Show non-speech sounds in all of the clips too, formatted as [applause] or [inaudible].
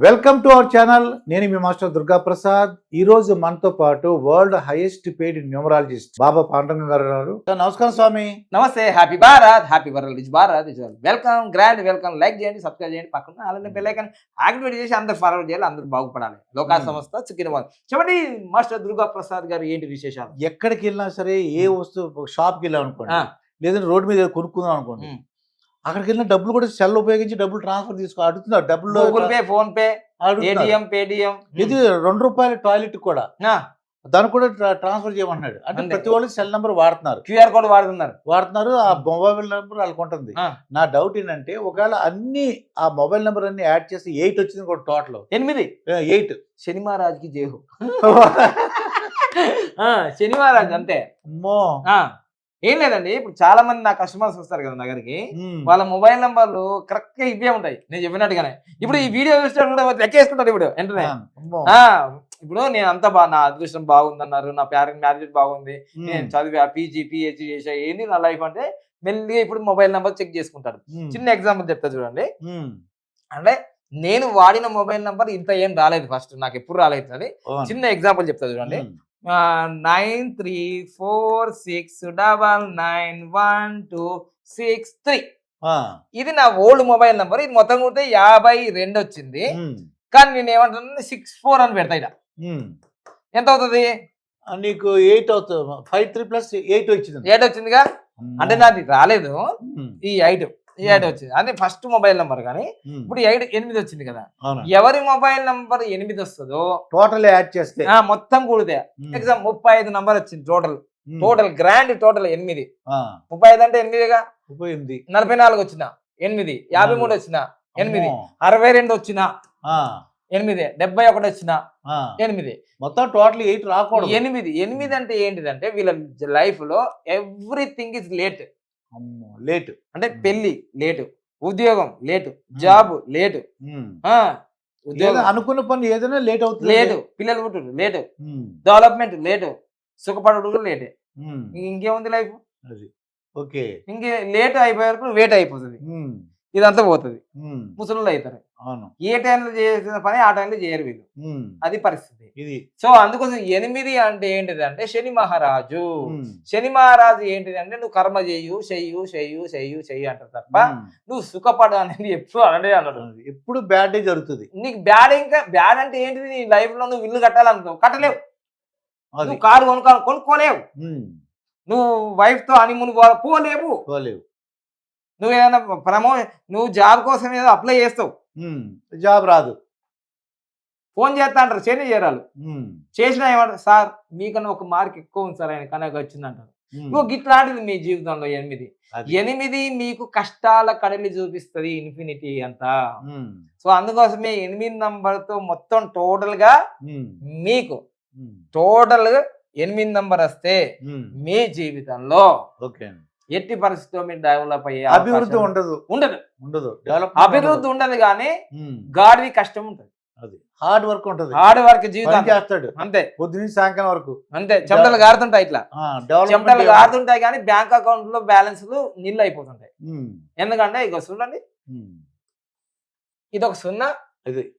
Welcome to our channel. నేను మీ master Durga Prasad ఈ రోజు మనతో పాటు world highest paid numerologist Baba Panduranga గారు ఉన్నారు. నమస్కారం స్వామి. నమస్తే happy Bharat happy world rich Bharat welcome grand welcome like చేయండి సబ్స్క్రైబ్ చేయండి. పక్కన అలానే బెల్ ఐకాన్ యాక్టివేట్ చేసి అందరు ఫార్వర్డ్ చేయాలి అందరూ బాగుపడాలి. లోకా. సంస్థ చిక్కిన వాళ్ళు చెప్పండి మాస్టర్ దుర్గా ప్రసాద్ గారు ఏంటి విశేషాలు? ఎక్కడికి వెళ్ళినా సరే ఏ వస్తువు షాప్కి వెళ్ళాం అనుకోండి. లేదంటే రోడ్డు మీద కొనుక్కుందాం అనుకోండి. అక్కడికి వెళ్ళిన డబ్బులు కూడా సెల్ ఉపయోగించి డబ్బులు ట్రాన్స్ఫర్ తీసుకో అడుగుతున్నారు డబ్బులు Google Pay PhonePe. ATM Paytm ఇది రెండు రూపాయల టాయిలెట్ కూడా. దాన్ని కూడా ట్రా- ట్రాన్స్ఫర్ చేయమంటున్నాడు. అంటే. ప్రతి వాళ్ళు సెల్ నెంబర్ వాడుతున్నారు. క్యూఆర్ కోడ్ వాడుతున్నారు. వాడుతున్నారు ఆ మొబైల్ నెంబర్ వాళ్ళకి ఉంటుంది. ఆ. నా డౌట్ ఏంటంటే ఒకవేళ అన్ని ఆ మొబైల్ నెంబర్ అన్ని యాడ్ చేసి ఎయిట్ వచ్చింది కూడా టోటల్. ఎనిమిది? ఎయిట్. శని మహారాజ్కి జేహు. [laughs] శని మహారాజ్ అంతే. అమ్మో. ఆ, ఏం లేదండి ఇప్పుడు చాలా మంది నా కస్టమర్స్ వస్తారు కదా దగ్గరికి. వాళ్ళ మొబైల్ నంబర్లు కరెక్ట్గా ఇవే ఉంటాయి నేను చెప్పినట్టుగానే ఇప్పుడు ఈ వీడియో చూస్తే కూడా లెక్కేసుకుంటారు ఇప్పుడు వెంటనే ఇప్పుడు నేను అంతా బా నా అదృష్టం బాగుందన్నారు నా పేరెంట్ మ్యారేజ్ బాగుంది. నేను చదివా పీజీ పిహెచ్డి చేసా ఏంది నా లైఫ్ అంటే మెల్లిగా ఇప్పుడు మొబైల్ నెంబర్ చెక్ చేసుకుంటారు. చిన్న ఎగ్జాంపుల్ చెప్తా చూడండి. అంటే నేను వాడిన మొబైల్ నెంబర్ ఇంత ఏం రాలేదు ఫస్ట్ నాకు ఎప్పుడు రాలేదు అది. చిన్న ఎగ్జాంపుల్ చెప్తా చూడండి. Nine three four six double nine one two six three. ఇది నా ఓల్డ్ మొబైల్ నెంబర్ ఇది మొత్తం కూడా యాభై రెండు వచ్చింది. కానీ నేను ఏమంటున్నాను? సిక్స్ ఫోర్ అని పెడతా ఇక్కడ ఉమ్. ఎంత అవుతుంది? నీకు ఎయిట్ అవుతుంది. ఫైవ్ త్రీ ప్లస్ ఎయిట్ వచ్చింది. ఎయిట్ వచ్చిందిగా? అంటే నాది రాలేదు. ఈ ఎయిట్ ఈ ఎయిట్ వచ్చింది. అంటే ఫస్ట్ మొబైల్ నెంబర్ కానీ. ఇప్పుడు ఎయిట్ ఎనిమిది వచ్చింది కదా. ఎవరి మొబైల్ నంబర్ ఎనిమిది వస్తుందో టోటల్ యాడ్ చేస్తే. మొత్తం కూడితే. ఎగ్జామ్ ముప్పై ఐదు నంబర్ వచ్చింది టోటల్. టోటల్ గ్రాండ్ టోటల్ ఎనిమిది. ముప్పై ఐదు అంటే ఎనిమిదిగా? ముప్పై ఎనిమిది. నలభై నాలుగు వచ్చిన ఎనిమిది. యాభై మూడు వచ్చిన ఎనిమిది. అరవై రెండు వచ్చిన ఎనిమిది. డెబ్బై ఒకటి వచ్చిన. ఎనిమిది. మొత్తం టోటల్ ఎయిట్ రాకూడదు. ఎనిమిది. ఎనిమిది అంటే ఏంటిదంటే వీళ్ళ లైఫ్లో ఎవ్రీథింగ్ ఇస్ లేట్. అమ్మో! లేట్. అంటే పెళ్ళి లేటు. ఉద్యోగం లేటు. Job late. ఉద్యోగం. అనుకున్న పని ఏదైనా లేట్ అవుతుంది. లేటు. పిల్లలు పుట్టుడు లేటు. Development late. సుఖపడుడు కూడా లేటే. ఇంకేముంది లైఫ్? ఓకే. ఇంకే లేట్ అయిపోయే వరకు వెయిట్ అయిపోతుంది. ఇదంతా పోతుంది. ముసలు అవుతారు అవును. ఏ టైంలో చేసిన పని ఆ టైంలో చేయరు వీళ్ళు. అది పరిస్థితి. ఇది. సో అందుకోసం ఎనిమిది అంటే ఏంటిది అంటే శని మహారాజు. శని మహారాజు ఏంటిది అంటే నువ్వు కర్మ చెయ్యు చెయ్యు చెయ్యు చెయ్యు చెయ్యు అంటారు తప్ప. నువ్వు సుఖపడు అనేది ఎప్పుడు అనడే అన్నాడు ఎప్పుడు బ్యాడ్ జరుగుతుంది. నీకు బ్యాడ్ ఇంకా బ్యాడ్ అంటే ఏంటిది? నీ లైఫ్లో నువ్వు ఇల్లు కట్టాలనుకో కట్టలేవు. నువ్వు కారు కొనుక్కోవాలి కొనుక్కోలేవు. నువ్వు వైఫ్తో హనీమూన్ పోలేవు. పోలేవు. నువ్వు ఏదైనా ప్రమో నువ్వు జాబ్ కోసం ఏదో అప్లై చేస్తావు. జాబ్ రాదు ఫోన్ చేస్తా అంటారు చేయని చేరాలు. చేసినా ఏమంటారు సార్ మీకన్నా ఒక మార్క్ ఎక్కువ ఉంది సార్ ఆయన కనుక వచ్చింది అంటారు ఉమ్. నువ్వు గిట్లాంటిది మీ జీవితంలో ఎనిమిది. ఎనిమిది మీకు కష్టాల కడలి చూపిస్తుంది ఇన్ఫినిటీ అంతా. సో అందుకోసమే ఎనిమిది నంబర్తో మొత్తం టోటల్గా. మీకు. టోటల్ ఎనిమిది నంబర్ వస్తే. మీ జీవితంలో ఓకే. ఎట్టి పరిస్థితిలో మీరు డెవలప్ అయ్యే అభివృద్ధి ఉండదు. ఉండదు. ఉండదు. డెవలప్ అభివృద్ధి ఉండదు కానీ గాడివి కష్టం ఉంటుంది. అది. హార్డ్ వర్క్ ఉంటది. హార్డ్ వర్క్ జీవితం చేస్తాడు. అంతే. పొద్దున్న సాయంకాలం వరకు. అంతే. చెమటలు గారుతుంటాయి ఇట్లా. చెమటలు గారుతుంటాయి కానీ బ్యాంక్ అకౌంట్లో బ్యాలెన్స్లు నీళ్ళు అయిపోతుంటాయి. ఎందుకంటే ఇక చూడండి. ఉమ్. ఇదొక సున్నా. ఇది.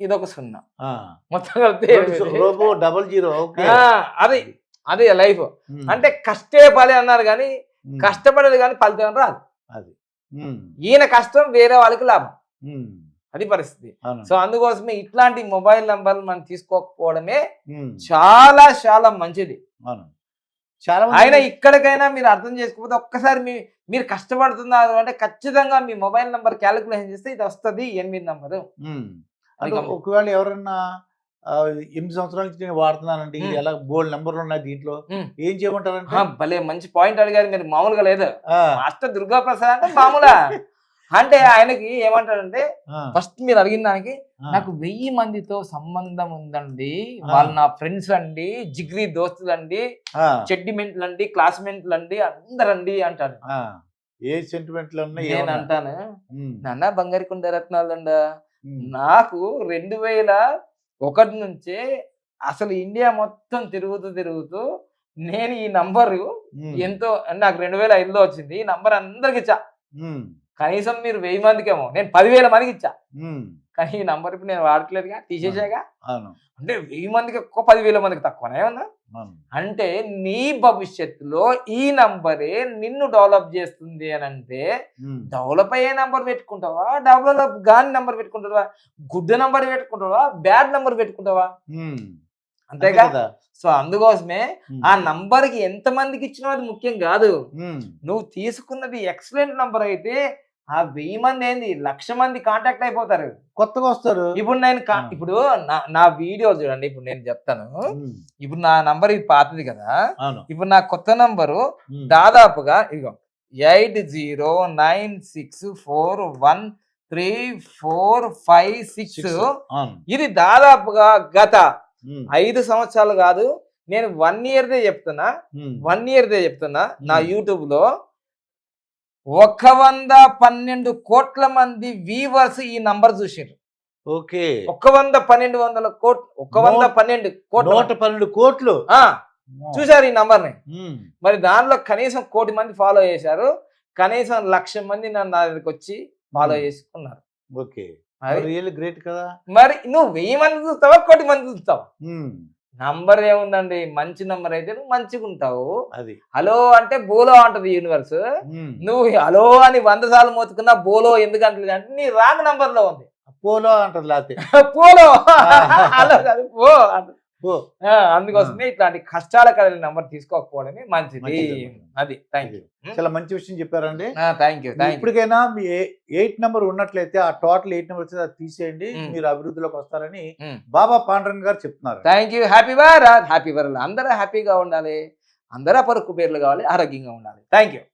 ఇదొక సున్నా. ఆ. మొత్తం కలిపితే డబల్ జీరో అది. అది లైఫ్. అంటే కష్టే పని అన్నారు కానీ. కష్టపడేది కానీ ఫలితం రాదు. అది. ఈయన కష్టం వేరే వాళ్ళకి లాభం. అది పరిస్థితి. సో అందుకోసమే ఇట్లాంటి మొబైల్ నంబర్లు మనం తీసుకోకపోవడమే. చాలా చాలా మంచిది. చాలా ఆయన ఇక్కడికైనా మీరు అర్థం చేసుకోకపోతే ఒక్కసారి మీ మీరు కష్టపడుతున్నారు అంటే ఖచ్చితంగా మీ మొబైల్ నంబర్ క్యాలిక్యులేషన్ చేస్తే ఇది వస్తుంది ఎనిమిది నంబరు. ఒకవేళ ఎవరన్నా ఎనిమిది సంవత్సరాల నుంచి నేను వాడుతున్నానండి. ఎలా బోల్డ్ నెంబర్లు ఉన్నాయి దీంట్లో. ఏం చేయమంటారంటే భలే మంచి పాయింట్ అడిగారు. మీరు మామూలుగా లేదు. మాస్టర్ దుర్గా ప్రసాద్ అంటే మామూలా. [laughs] అంటే ఆయనకి ఏమంటాడంటే ఫస్ట్ మీరు అడిగిన దానికి. నాకు వెయ్యి మందితో సంబంధం ఉందండి. వాళ్ళు నా ఫ్రెండ్స్ అండి జిగ్రీ దోస్తులు అండి చెడ్డిమెంట్లు అండి క్లాస్మేట్లు అండి అందరండి అంటాడు. ఏ సెంటిమెంట్లు ఉన్నాయి నేను? అంటాను నాన్న బంగారు కుండ రత్నాలండా. ఉమ్, నాకు రెండు వేల ఒకటి నుంచే అసలు ఇండియా మొత్తం తిరుగుతూ తిరుగుతూ నేను ఈ నంబరు ఎంతో నాకు రెండు వేల ఐదులో వచ్చింది. ఈ నంబర్ అందరికి ఉమ్, కనీసం మీరు వెయ్యి మందికేమో. నేను పదివేల మందికి ఇచ్చా. కానీ ఈ నంబర్ ఇప్పుడు నేను వాడట్లేదుగా తీసేసాగా. అంటే వెయ్యి మందికి ఎక్కువ పదివేల మందికి తక్కువనే? ఉందా అంటే నీ భవిష్యత్తులో ఈ నంబరే నిన్ను డెవలప్ చేస్తుంది అని అంటే డెవలప్ అయ్యే నంబర్ పెట్టుకుంటావా? డెవలప్ గాని నంబర్ పెట్టుకుంటావా? గుడ్ నంబర్ పెట్టుకుంటావా? బ్యాడ్ నంబర్ పెట్టుకుంటావా? అంతే కదా. సో అందుకోసమే ఆ నంబర్కి ఎంత మందికి ఇచ్చినా అది ముఖ్యం కాదు. నువ్వు తీసుకున్నది ఎక్సలెంట్ నంబర్ అయితే ఆ వెయ్యి మంది ఏంది? లక్ష మంది కాంటాక్ట్ అయిపోతారు. కొత్తగా వస్తారు. ఇప్పుడు నేను. ఇప్పుడు నా వీడియో చూడండి. ఇప్పుడు నేను చెప్తాను. ఇప్పుడు నా నంబర్ ఇది పాతది కదా. ఇప్పుడు నా కొత్త నంబరు దాదాపుగా ఇదిగో eight zero nine six four one three four five six ఇది దాదాపుగా గత ఐదు సంవత్సరాలు కాదు. నేను వన్ ఇయర్దే చెప్తున్నా. ఉమ్, వన్ ఇయర్దే చెప్తున్నా నా. యూట్యూబ్లో. ఒక వంద పన్నెండు కోట్ల మంది వీవర్స్ ఈ నంబర్ చూసారు ఓకే. ఒక వంద పన్నెండు వందల కోట్ ఒక వంద పన్నెండు కోట్ల నూట పన్నెండు కోట్లు? ఆ, చూశారు ఈ నంబర్ని ఉమ్, మరి దానిలో కనీసం కోటి మంది ఫాలో చేశారు. కనీసం లక్ష మంది నన్ను నా దగ్గరికి వచ్చి ఫాలో. చేసుకున్నారు. ఓకే. మరి రియల్ గ్రేట్ కదా? మరి నువ్వు వెయ్యి మంది చూస్తావా కోటి మంది చూస్తావా? నంబర్ ఏముందండి? మంచి నంబర్ అయితే నువ్వు మంచిగా ఉంటావు అది. హలో అంటే బోలో అంటది యూనివర్స్. నువ్వు హలో అని వంద సార్లు మోతుకున్నా బోలో ఎందుకు అంటలేదు అంటే నీ రాంగ్ నంబర్లో ఉంది. పోలో అంటది లేకపోతే. [laughs] పోలో హలో పో అంటది. అందుకోసమే ఇట్లాంటి కష్టాల కలిగిన నంబర్ తీసుకోకపోవడమే మంచిది. అది థ్యాంక్ యూ చాలా మంచి విషయం చెప్పారండి. థ్యాంక్ యూ ఇప్పటికైనా మీ ఎయిట్ నెంబర్ ఉన్నట్లయితే ఆ టోటల్ ఎయిట్ నెంబర్ అది తీసేయండి. మీరు అభివృద్ధిలోకి వస్తారని. బాబా పాండ్రంగ్ గారు చెప్తున్నారు. Thank you happy Bharat happy world అందరూ హ్యాపీగా ఉండాలి. అందరూ పరుకు పేర్లు కావాలి ఆరోగ్యంగా ఉండాలి. Thank you